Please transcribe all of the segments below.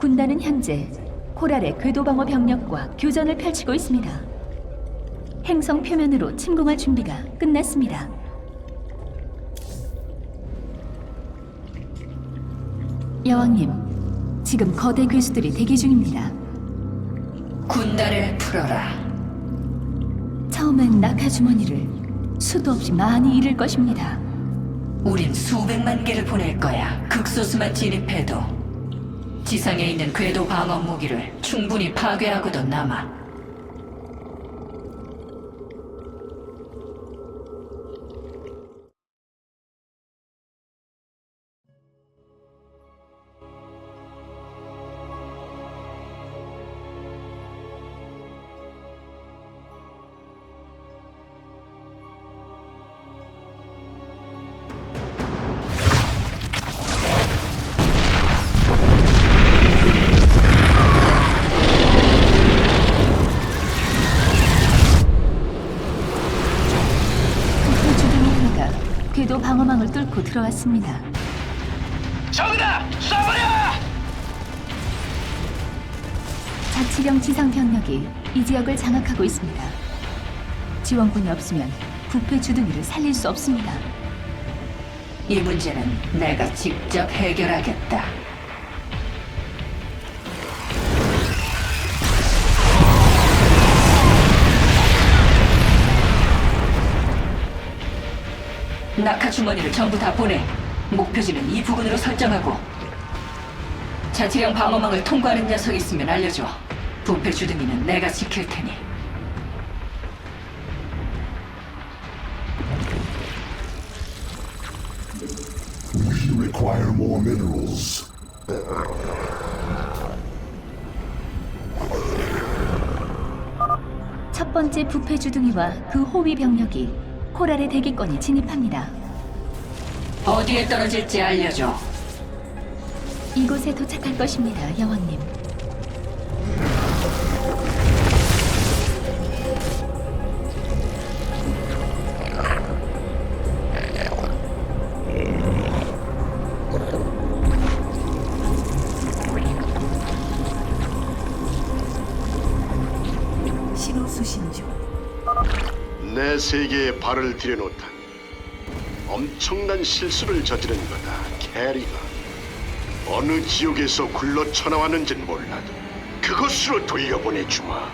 군단은 현재 코랄의 궤도 방어 병력과 교전을 펼치고 있습니다. 행성 표면으로 침공할 준비가 끝났습니다. 여왕님, 지금 거대 괴수들이 대기 중입니다. 군단을 풀어라. 처음엔 낙하 주머니를 수도 없이 많이 잃을 것입니다. 우린 수백만 개를 보낼 거야. 극소수만 진입해도 지상에 있는 궤도 방어 무기를 충분히 파괴하고도 남아. 뚫고 들어왔습니다. 저기다! 쏴버려! 자치령 지상 병력이 이 지역을 장악하고 있습니다. 지원군이 없으면 부패 주둔이를 살릴 수 없습니다. 이 문제는 내가 직접 해결하겠다. 낙하 주머니를 전부 다 보내. 목표지는 이 부근으로 설정하고. 자치령 방어망을 통과하는 녀석 있으면 알려줘. 부패 주둥이는 내가 지킬 테니. We require more minerals. 첫 번째 부패 주둥이와 그 호위 병력이 코랄의 대기권에 진입합니다. 어디에 떨어질지 알려줘. 이곳에 도착할 것입니다, 여왕님. 신호 수신 중. 내 세계에 발을 들여놓다니 엄청난 실수를 저지른 거다 캐리가 어느 지옥에서 굴러 쳐나왔는진 몰라도 그곳으로 돌려보내주마.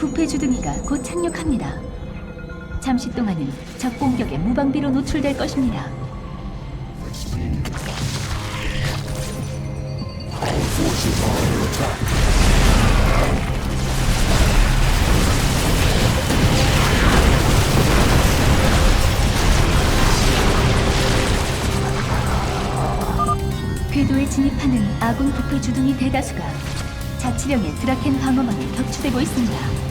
부패 주둥이가 곧 착륙합니다. 잠시 동안은 적 공격에 무방비로 노출될 것입니다. 궤도에 진입하는 아군 부패 주둥이 대다수가 자치령의 드라켄 방어망에 격추되고 있습니다.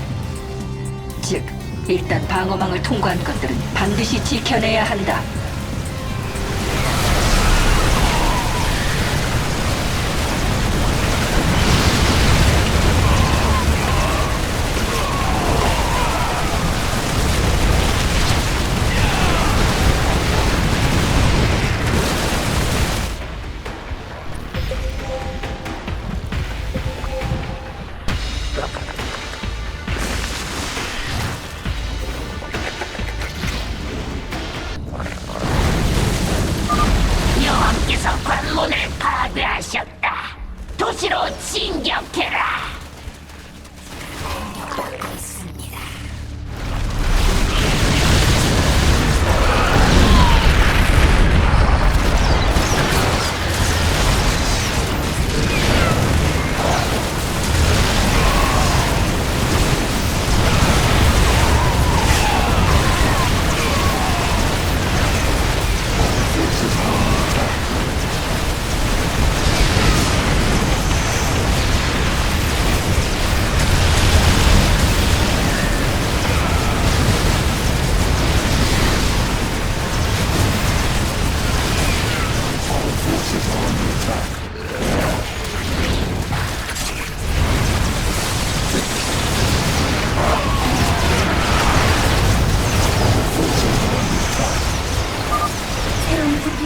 즉, 일단 방어망을 통과한 것들은 반드시 지켜내야 한다.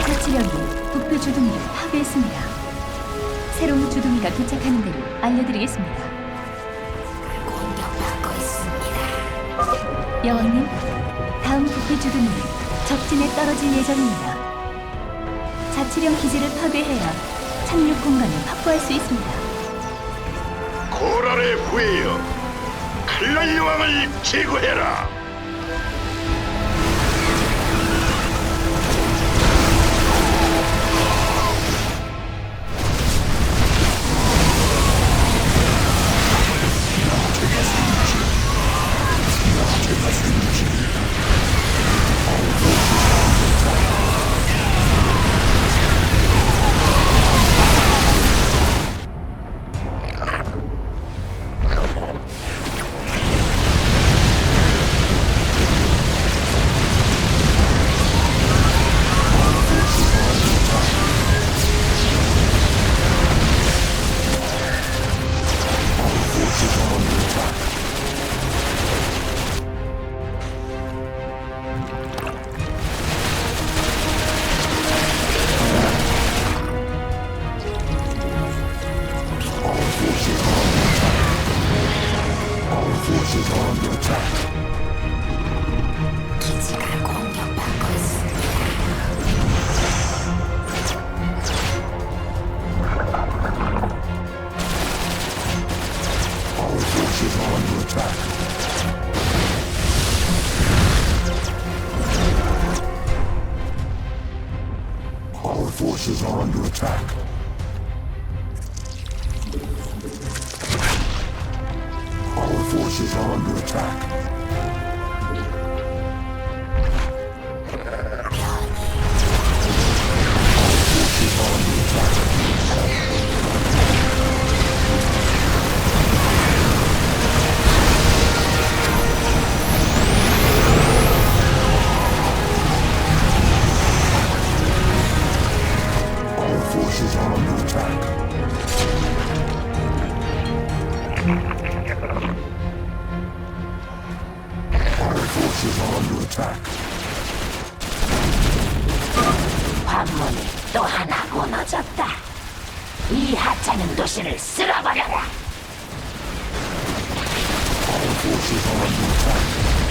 자치령이 북부 주둥이를 파괴했습니다. 새로운 주둥이가 도착하는 대로 알려드리겠습니다. 공격받고 있습니다. 여왕님, 다음 북부 주둥이는 적진에 떨어질 예정입니다. 자치령 기지를 파괴해야 착륙 공간을 확보할 수 있습니다. 고랄의 후예여 칼날 여왕을 제거해라 attack. Our forces are under attack. defenses are on.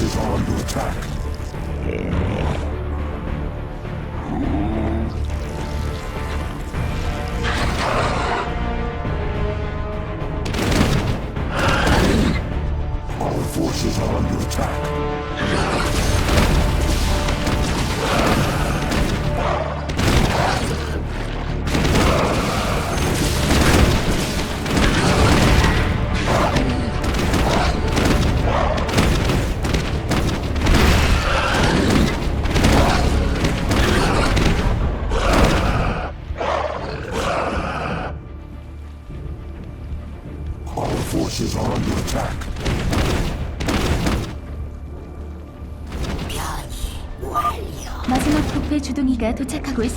Forces are under attack. Our forces are under attack.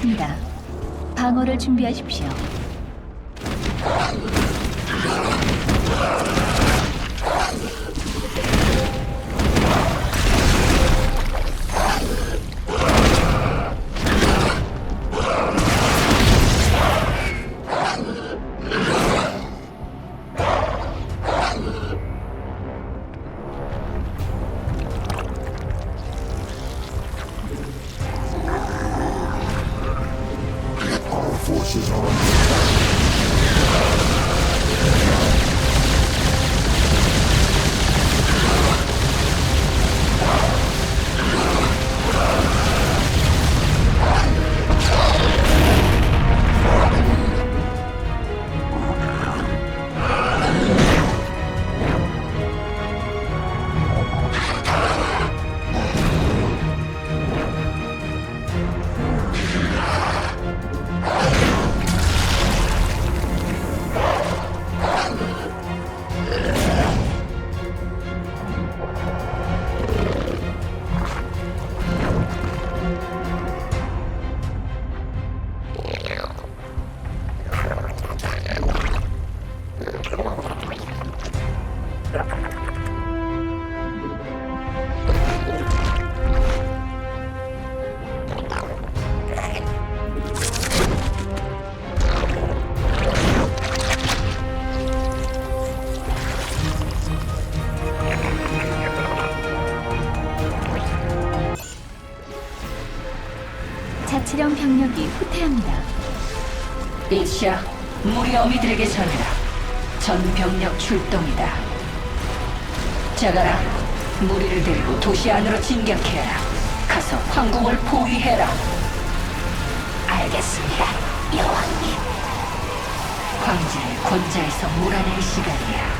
있습니다. 방어를 준비하십시오. 자치령 병력이 후퇴합니다. 이시야, 무리 어미들에게 전해라. 전 병력 출동이다. 자가라, 무리를 데리고 도시 안으로 진격해라. 가서 황궁을 포위해라. 알겠습니다. 여왕님. 황제의 권자에서 몰아낼 시간이야.